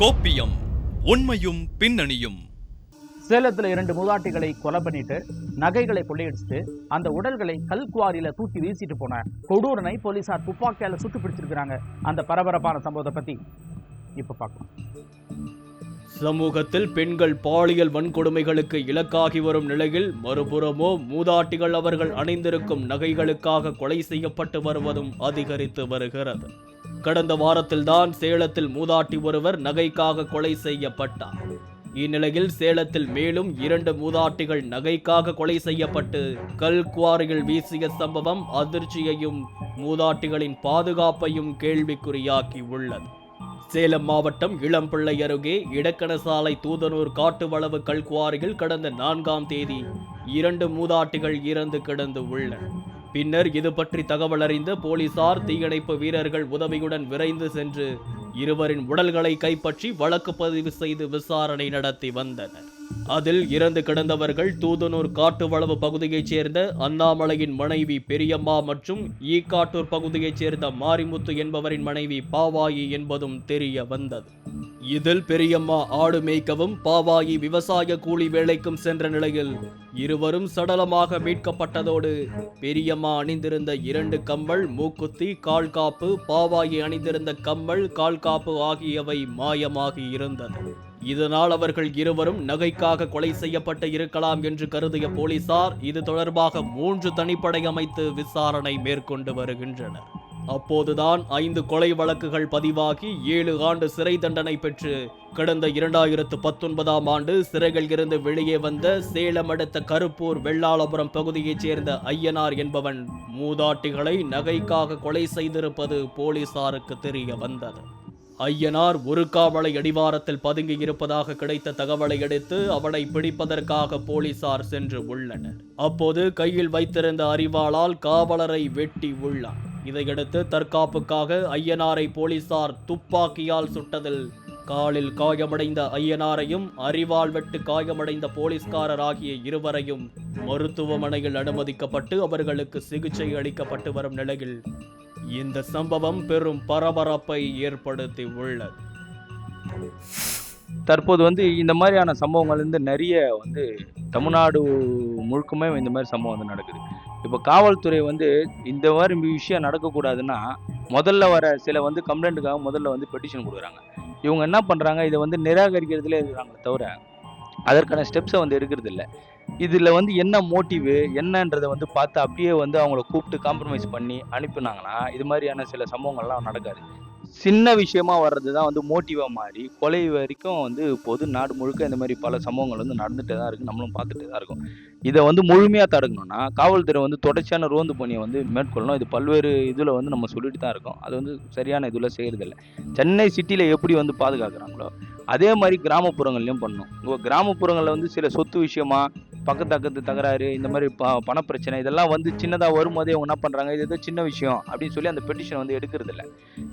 கோப்பியம் உண்மையும் பின்னணியும். சேலத்துல இரண்டு மூதாட்டிகளை கொலை பண்ணிட்டு நகைகளை கொள்ளையடிச்சிட்டு அந்த உடல்களை கல்குவாரியில தூக்கி வீசிட்டு போன கொடூரனை போலீசார் துப்பாக்கியால சுட்டு பிடிச்சிருக்கிறாங்க. அந்த பரபரப்பான சம்பவத்தை பத்தி இப்ப பார்க்கலாம். சமூகத்தில் பெண்கள் பாலியல் வன்கொடுமைகளுக்கு இலக்காகி வரும் நிலையில் மறுபுறமோ மூதாட்டிகள் அவர்கள் அணிந்திருக்கும் நகைகளுக்காக கொலை செய்யப்பட்டு வருவதும் அதிகரித்து வருகிறது. கடந்த வாரத்தில்தான் சேலத்தில் மூதாட்டி ஒருவர் நகைக்காக கொலை செய்யப்பட்டார். இந்நிலையில் சேலத்தில் மேலும் இரண்டு மூதாட்டிகள் நகைக்காக கொலை செய்யப்பட்டு கல்குவாரிகள் வீசிய சம்பவம் அதிர்ச்சியையும் மூதாட்டிகளின் பாதுகாப்பையும் கேள்விக்குறியாக்கி உள்ளது. சேலம் மாவட்டம் இளம்பிள்ளை அருகே இடக்கண சாலை காட்டு வளவு கல்குவாரியில் கடந்த நான்காம் தேதி இரண்டு மூதாட்டிகள் இறந்து கிடந்து உள்ளன பின்னர் இது பற்றி தகவல் அறிந்த போலீசார் தீயணைப்பு வீரர்கள் உதவியுடன் விரைந்து சென்று இருவரின் உடல்களை கைப்பற்றி வழக்கு பதிவு செய்து விசாரணை நடத்தி வந்தனர். அதில் இறந்து கிடந்தவர்கள் தூதனூர் காட்டுவளவு பகுதியைச் சேர்ந்த அண்ணாமலையின் மனைவி பெரியம்மா மற்றும் ஈக்காட்டூர் பகுதியைச் சேர்ந்த மாரிமுத்து என்பவரின் மனைவி பாவாயி என்பதும் தெரிய வந்தது. இதில் பெரியம்மா ஆடு மேய்க்கவும் பாவாயி விவசாய கூலி வேலைக்கும் சென்ற நிலையில் இருவரும் சடலமாக மீட்கப்பட்டதோடு பெரியம்மா அணிந்திருந்த இரண்டு கம்மல் மூக்குத்தி கால் காப்பு பாவாயி அணிந்திருந்த கம்மல் கால் காப்பு ஆகியவை மாயமாகி இருந்தது. இதனால் அவர்கள் இருவரும் நகைக்காக கொலை செய்யப்பட்டு இருக்கலாம் என்று கருதிய போலீசார் இது தொடர்பாக மூன்று தனிப்படை அமைத்து விசாரணை மேற்கொண்டு வருகின்றனர். அப்போதுதான் ஐந்து கொலை வழக்குகள் பதிவாகி ஏழு ஆண்டு சிறை தண்டனை பெற்று கடந்த இரண்டாயிரத்து பத்தொன்பதாம் ஆண்டு சிறையில் இருந்து வெளியே வந்த சேலம் அடுத்த கருப்பூர் வெள்ளாளபுரம் பகுதியைச் சேர்ந்த ஐயனார் என்பவன் மூதாட்டிகளை நகைக்காக கொலை செய்திருப்பது போலீசாருக்கு தெரிய வந்தது. ஐயனார் காவலை அடிவாரத்தில் பதுங்கி இருப்பதாக கிடைத்த தகவலை அடுத்து அவனை பிடிப்பதற்காக போலீசார் சென்று உள்ளனர். அப்போது கையில் வைத்திருந்த அறிவாளால் காவலரை வெட்டி உள்ளார் இதையடுத்து தற்காப்புக்காக ஐயனாரை போலீசார் துப்பாக்கியால் சுட்டதில் காலில் காயமடைந்த ஐயனாரையும் அறிவால் வெட்டு காயமடைந்த போலீஸ்காரர் ஆகிய இருவரையும் மருத்துவமனையில் அனுமதிக்கப்பட்டு அவர்களுக்கு சிகிச்சை அளிக்கப்பட்டு வரும் நிலையில் இந்த சம்பவம் பெரும் பரபரப்பை ஏற்படுத்தி உள்ளது. தற்போது வந்து இந்த மாதிரியான சம்பவங்கள் வந்து நிறைய வந்து தமிழ்நாடு முழுக்குமே இந்த மாதிரி சம்பவம் வந்து நடக்குது. இப்போ காவல்துறை வந்து இந்த மாதிரி விஷயம் நடக்கக்கூடாதுன்னா முதல்ல வர சில வந்து கம்ப்ளைண்ட்டுக்காக முதல்ல வந்து பெட்டிஷன் கொடுக்குறாங்க. இவங்க என்ன பண்ணுறாங்க இதை வந்து நிராகரிக்கிறதுலே இருக்கிறாங்களே தவிர அதற்கான ஸ்டெப்ஸை வந்து எடுக்கிறது இல்லை இதில் வந்து என்ன மோட்டிவு என்னன்றதை வந்து பார்த்து அப்படியே வந்து அவங்கள கூப்பிட்டு காம்ப்ரமைஸ் பண்ணி அனுப்பினாங்கன்னா இது மாதிரியான சில சம்பவங்கள்லாம் நடக்காது. சின்ன விஷயமா வர்றது தான் வந்து மோட்டிவாக மாறி கொலை வரைக்கும் வந்து பொது நாடு முழுக்க இந்த மாதிரி பல சம்பவங்கள் வந்து நடந்துகிட்டே தான் இருக்குது நம்மளும் பார்த்துட்டே தான் இருக்கும். இதை வந்து முழுமையாக தடுக்கணும்னா காவல்துறை வந்து தொடர்ச்சியான ரோந்து பணியை வந்து மேற்கொள்ளணும். இது பல்வேறு இதில் வந்து நம்ம சொல்லிட்டு தான் இருக்கோம். அது வந்து சரியான இதில் செய்கிறதில்ல சென்னை சிட்டியில் எப்படி வந்து பாதுகாக்கிறாங்களோ அதே மாதிரி கிராமப்புறங்கள்லையும் பண்ணணும். கிராமப்புறங்களில் வந்து சில சொத்து விஷயமா பக்கத்து அக்கத்து தகராறு இந்த மாதிரி ப பணப்பிரச்சனை இதெல்லாம் வந்து சின்னதாக வரும்போதே அவங்க என்ன பண்ணுறாங்க இது ஏதோ சின்ன விஷயம் அப்படின்னு சொல்லி அந்த பெட்டிஷன் வந்து எடுக்கிறது இல்லை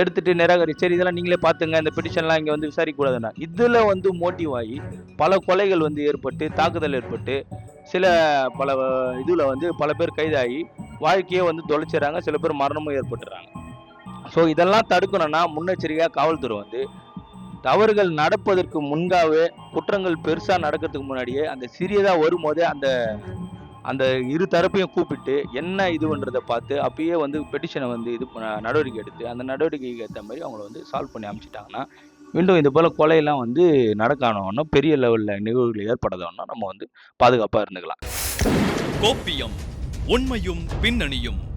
எடுத்துட்டு நிராகரி சரி இதெல்லாம் நீங்களே பார்த்துங்க இந்த பெட்டிஷன்லாம் இங்கே வந்து விசாரிக்கக்கூடாதுன்னா. இதில் வந்து மோட்டிவ் ஆகி பல கொலைகள் வந்து ஏற்பட்டு தாக்குதல் ஏற்பட்டு சில பல இதில் வந்து பல பேர் கைதாகி வாழ்க்கையே வந்து தொலைச்சிடறாங்க சில பேர் மரணமும் ஏற்பட்டுறாங்க. ஸோ இதெல்லாம் தடுக்கணும்னா முன்னெச்சரிக்கையாக காவல்துறை வந்து தவறுகள் நடப்பதற்கு முன்காவே குற்றங்கள் பெருசாக நடக்கிறதுக்கு முன்னாடியே அந்த சிறியதாக வரும்போதே அந்த அந்த இரு தரப்பையும் கூப்பிட்டு என்ன இதுன்றதை பார்த்து அப்பயே வந்து பெட்டிஷனை வந்து இது பண்ண- நடவடிக்கை எடுத்து அந்த நடவடிக்கைக்கு ஏற்ற மாதிரி அவங்கள வந்து சால்வ் பண்ணி அமைச்சிட்டாங்கன்னா மீண்டும் இது போல் கொலையெல்லாம் வந்து நடக்கானோன்னா பெரிய லெவலில் நிகழ்வுகள் ஏற்படாதோன்னா நம்ம வந்து பாதுகாப்பாக இருந்துக்கலாம். கோப்பியம் உண்மையும் பின்னணியும்.